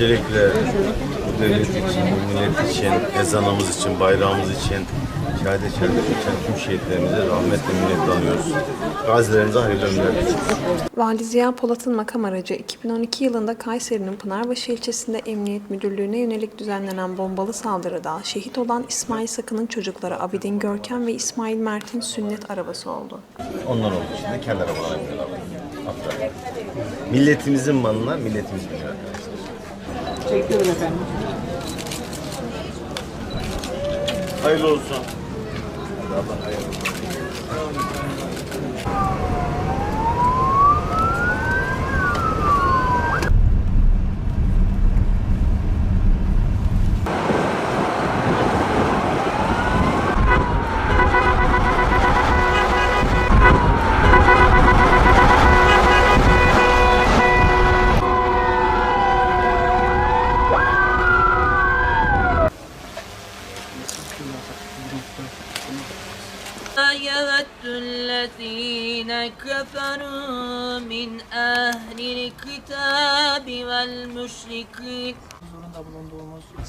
Öncelikle bu devlet için, bu millet için, ezanımız için, bayrağımız için şehadet şehadet geçen tüm şehitlerimize rahmetle minnet anıyoruz. Gazilerimize hayırlı ömürler. Vali Ziya Polat'ın makam aracı 2012 yılında Kayseri'nin Pınarbaşı ilçesinde Emniyet Müdürlüğü'ne yönelik düzenlenen bombalı saldırıda şehit olan İsmail Sakın'ın çocukları Abidin Görkem ve İsmail Mert'in sünnet arabası oldu. Onlar olduğu için de kendi arabalarına milletimizin malına milletimiz biniyor arkadaşlar. Çekiyorum efendim. Hayırlı olsun. Hayırlı olsun. يود الذين كفروا من أهل الكتاب والمشركين Zorunda bulunduğumuz ismi